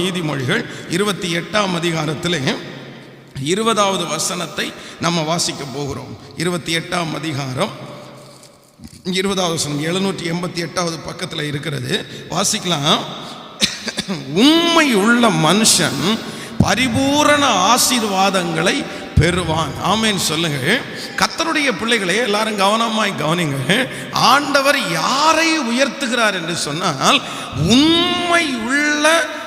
நீதிமொழிகள் இருபத்தி எட்டாம் அதிகாரத்திலே இருபதாவது வசனத்தை நம்ம வாசிக்க போகிறோம். இருபத்தி எட்டாம் அதிகாரம் இருபதாவது வசனம் எழுநூற்றி எண்பத்தி எட்டாவது பக்கத்தில் இருக்கிறது. வாசிக்கலாம். உண்மை உள்ள மனுஷன் பரிபூரண ஆசீர்வாதங்களை பெறுவான். ஆமேன்னு சொல்லுங்க கத்தருடைய பிள்ளைகளை எல்லாரும் கவனமாய் கவனிங்க. ஆண்டவர் யாரை உயர்த்துகிறார் என்று சொன்னால் உண்மை உள்ள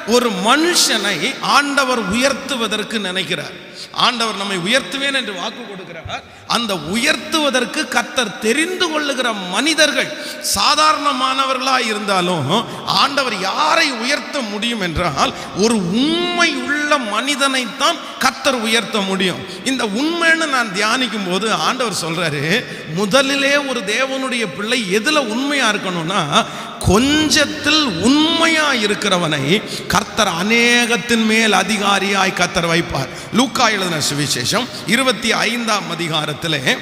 ஒரு மனுஷனை ஆண்டவர் உயர்த்துவதற்கு நினைக்கிறார். ஆண்டவர் நம்மை உயர்த்துவேன் என்று வாக்கு கொடுக்கிறார்? அந்த உயர்த்துவதற்கு கத்தர் தெரிந்து கொள்ளுகிற மனிதர்கள் சாதாரணமானவர்களாக இருந்தாலும் ஆண்டவர் யாரை உயர்த்த முடியும் என்றால் ஒரு உண்மை உள்ள மனிதனைத்தான் கத்தர் உயர்த்த முடியும். இந்த உண்மைன்னு நான் தியானிக்கும் போது ஆண்டவர் சொல்றாரு முதலிலே ஒரு தேவனுடைய பிள்ளை எதுல உண்மையா இருக்கணும்னா கொஞ்சத்தில் உண்மையா இருக்கிறவனை கர்த்தர் அநேகத்தின் மேல் அதிகாரியாய் கர்த்தர் வைப்பார். லூக்கா எழுதின சுவிசேஷம் இருபத்தி ஐந்தாம் அதிகாரத்திலே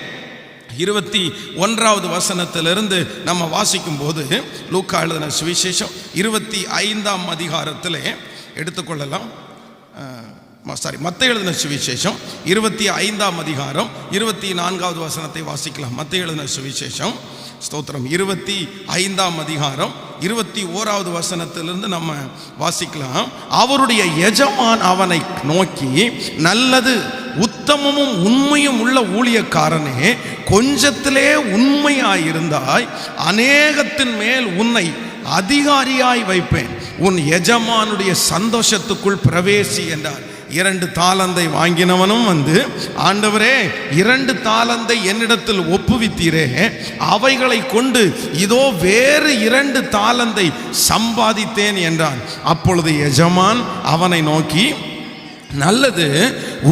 இருபத்தி ஒன்றாவது வசனத்திலிருந்து நம்ம வாசிக்கும் போது லூக்கா எழுதின சுவிசேஷம் இருபத்தி ஐந்தாம் அதிகாரத்திலே எடுத்துக்கொள்ளலாம். சாரி மத்த எழுதின சுவிசேஷம் இருபத்தி ஐந்தாம் அதிகாரம் இருபத்தி நான்காவது வசனத்தை வாசிக்கலாம். மத்த எழுதின சுவிசேஷம் ஸ்தோத்திரம். இருபத்தி ஐந்தாம் அதிகாரம் இருபத்தி ஓராவது வசனத்திலிருந்து நம்ம வாசிக்கலாம். அவருடைய எஜமான் அவனை நோக்கி நல்லது உத்தமமும் உண்மையும் உள்ள ஊழியக்காரனே கொஞ்சத்திலே உண்மையாயிருந்தாய் அநேகத்தின் மேல் உன்னை அதிகாரியாய் வைப்பேன். உன் எஜமானுடைய சந்தோஷத்துக்குள் பிரவேசி என்றார். இரண்டு தாளந்தை வாங்கினவனும் வந்து ஆண்டவரே இரண்டு தாளந்தை என்னிடத்தில் ஒப்புவித்தீரே. அவைகளை கொண்டு இதோ வேறு இரண்டு தாளந்தை சம்பாதித்தேன் என்றான். அப்பொழுது எஜமான் அவனை நோக்கி நல்லது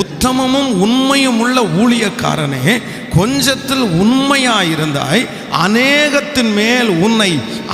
உத்தமமும் உண்மையும் உள்ள ஊழியக்காரனே கொஞ்சத்தில் உண்மையாயிருந்தாய் அநேகத்தின் மேல் உன்னை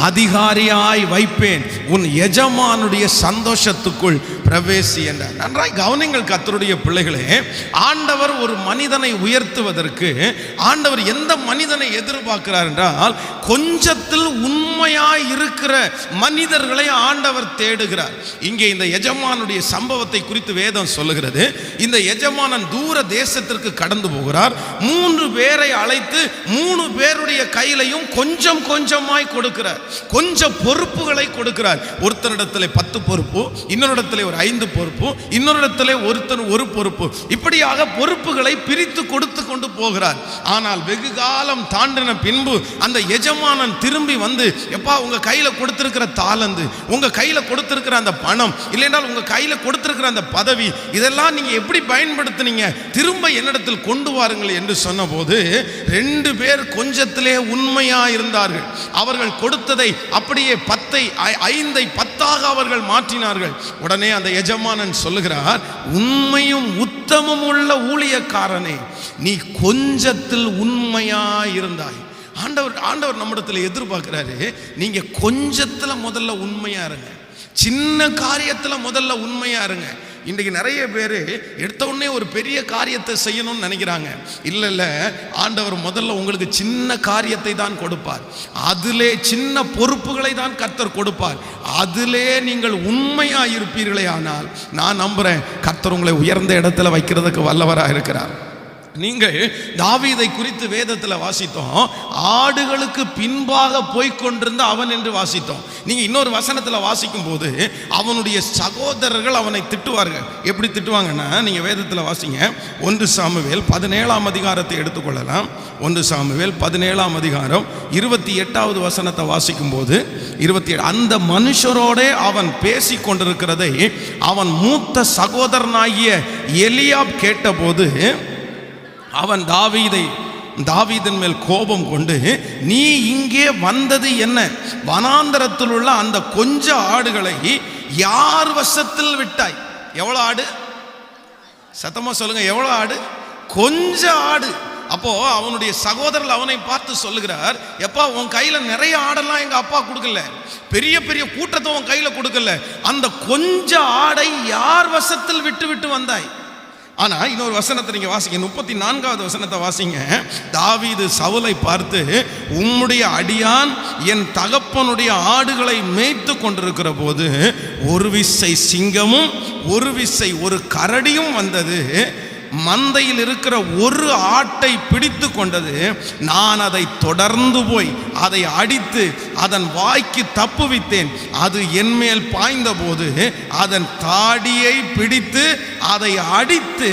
அதிகாரியாய் வைப்பேன். உன் எஜமானுடைய சந்தோஷத்துக்குள் பிரவேசி என்றார். நன்றாய் கவனிங்கள் கத்தருடைய பிள்ளைகளே ஆண்டவர் ஒரு மனிதனை உயர்த்துவதற்கு ஆண்டவர் எந்த மனிதனை எதிர்பார்க்கிறார் என்றால் கொஞ்சத்தில் உண்மையாய் இருக்கிற மனிதர்களை ஆண்டவர் தேடுகிறார். இங்கே இந்த எஜமானுடைய சம்பவத்தை குறித்து வேதம் சொல்லுகிறது. இந்த எஜமானன் தூர தேசத்திற்கு கடந்து போகிறார். மூன்று பேரை அழைத்து மூணு பேருடைய கையிலையும் கொஞ்சம் கொஞ்சமாய் கொடுக்கிறார். கொஞ்சம் பொறுப்புகளை கொடுக்கிறார். ஒருத்தரிடத்தில் பத்து பொறுப்பு இன்னொரு ஒரு ஐந்து பொறுப்பு இன்னொரு இடத்துல ஒருத்தர் ஒரு பொறுப்பு. இப்படியாக பொறுப்புகளை பிரித்து கொடுத்து கொண்டு போகிறார். ஆனால் வெகு காலம் தாண்டின பின்பு அந்த எஜமானன் திரும்பி வந்து எப்பா உங்க கையில கொடுத்திருக்கிற தாளந்து உங்க கையில கொடுத்திருக்கிற அந்த பணம் இல்லைன்றால் உங்க கையில கொடுத்திருக்கிற அந்த பதவி இதெல்லாம் நீங்க எப்படி பயன்படுத்துனீங்க? திரும்ப என்னிடத்தில் கொண்டு வாருங்கள் என்று சொன்னபோது ரெண்டு பேர் கொஞ்சத்திலே உண்மையா இருந்தார்கள் அவர்கள் கொடுத்ததை அப்படியே பத்தை ஐந்தை ஐந்தை கருத்தாக அவர்கள் மாற்றினார்கள். உடனே அந்த எஜமானன் சொல்லுகிறார் உண்மையும் உத்தமும் உள்ள ஊழியக்காரனே நீ கொஞ்சத்தில் உண்மையா இருந்தாய் ஆண்டவர் ஆண்டவர் நம்மிடத்தில் எதிர்பார்க்கிறாரு நீங்க கொஞ்சத்துல முதல்ல உண்மையா இருங்க. சின்ன காரியத்தில் முதல்ல உண்மையா இருங்க. இன்றைக்கு நிறைய பேர் எடுத்த உடனே ஒரு பெரிய காரியத்தை செய்யணும்னு நினைக்கிறாங்க. இல்லை இல்லை ஆண்டவர் முதல்ல உங்களுக்கு சின்ன காரியத்தை தான் கொடுப்பார். அதிலே சின்ன பொறுப்புகளை தான் கர்த்தர் கொடுப்பார். அதிலே நீங்கள் உண்மையாக இருப்பீர்களே ஆனால் நான் நம்புகிறேன் கர்த்தர் உங்களை உயர்ந்த இடத்துல வைக்கிறதுக்கு வல்லவராக இருக்கிறார். நீங்கள் தாவீதை குறித்து வேதத்தில் வாசித்தோம் ஆடுகளுக்கு பின்பாக போய்கொண்டிருந்த அவன் என்று வாசித்தோம். நீங்கள் இன்னொரு வசனத்தில் வாசிக்கும் போது அவனுடைய சகோதரர்கள் அவனை திட்டுவார்கள். எப்படி திட்டுவாங்கன்னா நீங்கள் வேதத்தில் வாசிங்க. ஒன்று சாமுவேல் பதினேழாம் அதிகாரத்தை எடுத்துக்கொள்ளலாம். ஒன்று சாமுவேல் பதினேழாம் அதிகாரம் இருபத்தி எட்டாவது வசனத்தை வாசிக்கும் போது இருபத்தி ஏழு அந்த மனுஷரோடே அவன் பேசி கொண்டிருக்கிறதை அவன் மூத்த சகோதரனாகிய எலியாப் கேட்டபோது அவன் தாவீதை தாவீதன் மேல் கோபம் கொண்டு நீ இங்கே வந்தது என்ன? வனாந்தரத்தில் உள்ள அந்த கொஞ்ச ஆடுகளை யார் வசத்தில் விட்டாய்? எவ்வளோ ஆடு? சத்தமாக சொல்லுங்க எவ்வளோ ஆடு? கொஞ்ச ஆடு. அப்போ அவனுடைய சகோதரர் அவனை பார்த்து சொல்லுகிறார் எப்பா உன் கையில நிறைய ஆடெல்லாம் எங்க அப்பா கொடுக்கல. பெரிய பெரிய கூட்டத்தை உன் கையில கொடுக்கல. அந்த கொஞ்ச ஆடை யார் வசத்தில் விட்டு விட்டு வந்தாய்? ஆனா இன்னொரு வசனத்தை நீங்க வாசிங்க. முப்பத்தி நான்காவது வசனத்தை வாசிங்க. தாவீது சவுலை பார்த்து உம்முடைய அடியான் என் தகப்பனுடைய ஆடுகளை மேய்த்து கொண்டிருக்கிற போது ஒரு விசை சிங்கமும் ஒரு விசை ஒரு கரடியும் வந்தது. மந்தையில் இருக்கிற ஒரு ஆட்டை பிடித்து கொண்டது நான் அதை தொடர்ந்து போய் அதை அடித்து அதன் வாய்க்கு தப்புவித்தேன் அது என்மேல் பாய்ந்தபோது அதன் தாடியை பிடித்து அதை அடித்து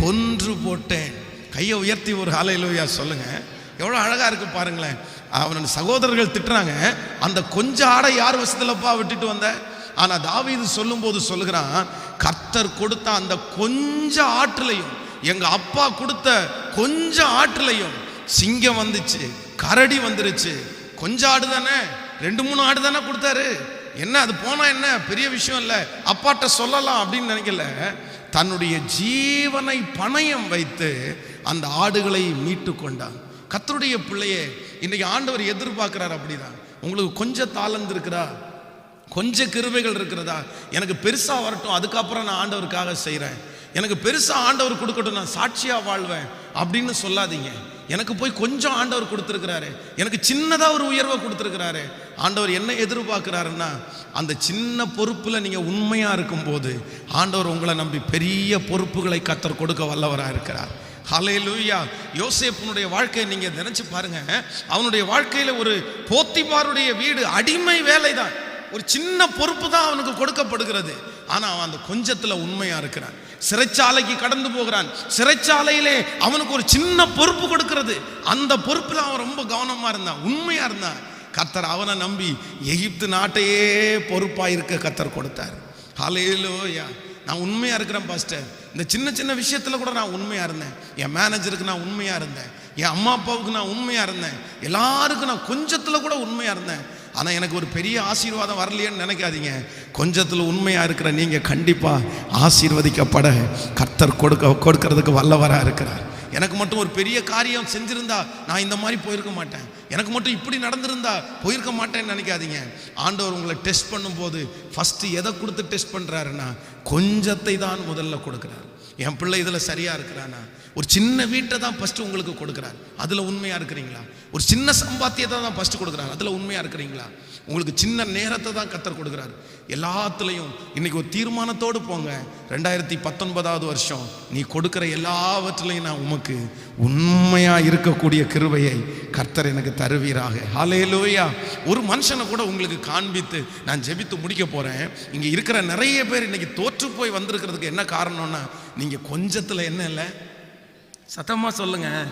கொன்று போட்டேன். கையை உயர்த்தி ஒரு அலையிலோயா சொல்லுங்க. எவ்வளோ அழகாக இருக்கு பாருங்களேன். அவனோட சகோதரர்கள் திட்டுறாங்க. அந்த கொஞ்ச ஆடை யார் வசத்துலப்பா விட்டுட்டு வந்த? ஆனால் தாவீது சொல்லும்போது சொல்லுகிறான் கர்த்தர் கொடுத்த அந்த கொஞ்ச ஆற்றுலையும் எங்கள் அப்பா கொடுத்த கொஞ்ச ஆற்றுலையும் சிங்கம் வந்துச்சு கரடி வந்துருச்சு. கொஞ்ச ஆடு தானே? ரெண்டு மூணு ஆடு தானே கொடுத்தாரு? என்ன அது போனால் என்ன? பெரிய விஷயம் இல்லை. அப்பாட்ட சொல்லலாம் அப்படின்னு நினைக்கல. தன்னுடைய ஜீவனை பணயம் வைத்து அந்த ஆடுகளை மீட்டு கொண்டான். கத்தருடைய பிள்ளையே இன்னைக்கு ஆண்டவர் எதிர்பார்க்கிறார் அப்படிதான். உங்களுக்கு கொஞ்சம் தாளந்து இருக்கிறா கொஞ்சம் கிருபைகள் இருக்கிறதா? எனக்கு பெருசாக வரட்டும் அதுக்கப்புறம் நான் ஆண்டவருக்காக செய்கிறேன் எனக்கு பெருசாக ஆண்டவர் கொடுக்கட்டும் நான் சாட்சியாக வாழ்வேன் அப்படின்னு சொல்லாதீங்க. எனக்கு போய் கொஞ்சம் ஆண்டவர் கொடுத்துருக்கிறாரு. எனக்கு சின்னதாக ஒரு உயர்வை கொடுத்துருக்கிறாரு. ஆண்டவர் என்ன எதிர்பார்க்குறாருன்னா அந்த சின்ன பொறுப்பில் நீங்கள் உண்மையாக இருக்கும்போது ஆண்டவர் உங்களை நம்பி பெரிய பொறுப்புகளை கத்தர் கொடுக்க வல்லவராக இருக்கிறார். ஹalleluya. யோசேப்பினுடைய வாழ்க்கையை நீங்கள் நினச்சி பாருங்க. அவனுடைய வாழ்க்கையில் ஒரு போத்திபாருடைய வீடு அடிமை வேலை தான் ஒரு சின்ன பொறுப்பு தான் அவனுக்கு கொடுக்கப்படுகிறது. ஆனால் அவன் அந்த கொஞ்சத்தில் உண்மையாக இருக்கிறான். சிறைச்சாலைக்கு கடந்து போகிறான். சிறைச்சாலையிலே அவனுக்கு ஒரு சின்ன பொறுப்பு கொடுக்கிறது. அந்த பொறுப்பில் அவன் ரொம்ப கவனமாக இருந்தான். உண்மையாக இருந்தான். கத்தர் அவனை நம்பி எகிப்து நாட்டையே பொறுப்பாக இருக்க கத்தர் கொடுத்தார். ஹalleluya. நான் உண்மையாக இருக்கிறேன் பாஸ்டர். இந்த சின்ன சின்ன விஷயத்துல கூட நான் உண்மையாக இருந்தேன். என் மேனேஜருக்கு நான் உண்மையாக இருந்தேன். என் அம்மா அப்பாவுக்கு நான் உண்மையாக இருந்தேன். எல்லாருக்கும் நான் கொஞ்சத்தில் கூட உண்மையாக இருந்தேன். ஆனால் எனக்கு ஒரு பெரிய ஆசீர்வாதம் வரலையேன்னு நினைக்காதீங்க. கொஞ்சத்தில் உண்மையாக இருக்கிற நீங்கள் கண்டிப்பாக ஆசீர்வதிக்கப்பட கர்த்தர் கொடுக்க கொடுக்கறதுக்கு வல்லவராக இருக்கிறார். எனக்கு மட்டும் ஒரு பெரிய காரியம் செஞ்சிருந்தா நான் இந்த மாதிரி போயிருக்க மாட்டேன். எனக்கு மட்டும் இப்படி நடந்திருந்தா போயிருக்க மாட்டேன்னு நினைக்காதீங்க. ஆண்டவர் உங்களை டெஸ்ட் பண்ணும்போது ஃபஸ்ட்டு எதை கொடுத்து டெஸ்ட் பண்ணுறாருன்னா கொஞ்சத்தை தான் முதல்ல கொடுக்குறாரு. என் பிள்ளை இதில் சரியாக இருக்கிறானா? ஒரு சின்ன வீட்டை தான் ஃபஸ்ட்டு உங்களுக்கு கொடுக்குறார். அதில் உண்மையாக இருக்கிறீங்களா? ஒரு சின்ன சம்பாத்தியத்தை தான் ஃபஸ்ட்டு கொடுக்குறாரு. அதில் உண்மையாக இருக்கிறீங்களா? உங்களுக்கு சின்ன நேரத்தை தான் கத்தர் கொடுக்குறாரு. எல்லாத்துலேயும் இன்றைக்கி ஒரு தீர்மானத்தோடு போங்க. ரெண்டாயிரத்தி பத்தொன்பதாவது வருஷம் நீ கொடுக்குற எல்லாவற்றிலையும் நான் உமக்கு உண்மையாக இருக்கக்கூடிய கிருவையை கர்த்தர் எனக்கு தருவீராக. ஹாலேலோயா ஒரு மனுஷனை கூட உங்களுக்கு காண்பித்து நான் ஜெபித்து முடிக்க போகிறேன் இங்கே இருக்கிற நிறைய பேர் இன்றைக்கி தோற்று போய் வந்திருக்கிறதுக்கு என்ன காரணம்னா நீங்கள் கொஞ்சத்தில் என்ன இல்லை? சத்தமா சொல்லுங்க.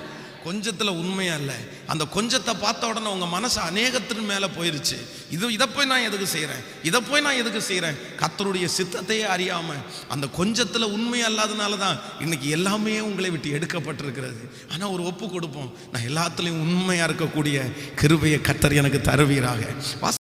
கொஞ்சத்துல உண்மையா இல்லை. அந்த கொஞ்சத்தை பார்த்த உடனே உங்க மனசு அநேகத்தின் மேல போயிருச்சு. இது இதை போய் நான் எதுக்கு செய்கிறேன் இதை போய் நான் எதுக்கு செய்கிறேன் கத்தருடைய சித்தத்தையே அறியாம அந்த கொஞ்சத்துல உண்மை அல்லாதனால தான் இன்னைக்கு எல்லாமே உங்களை விட்டு எடுக்கப்பட்டிருக்கிறது. ஆனா ஒரு ஒப்பு கொடுப்போம். நான் எல்லாத்துலேயும் உண்மையாக இருக்கக்கூடிய கிருபையை கத்தர் எனக்கு தருவீராக.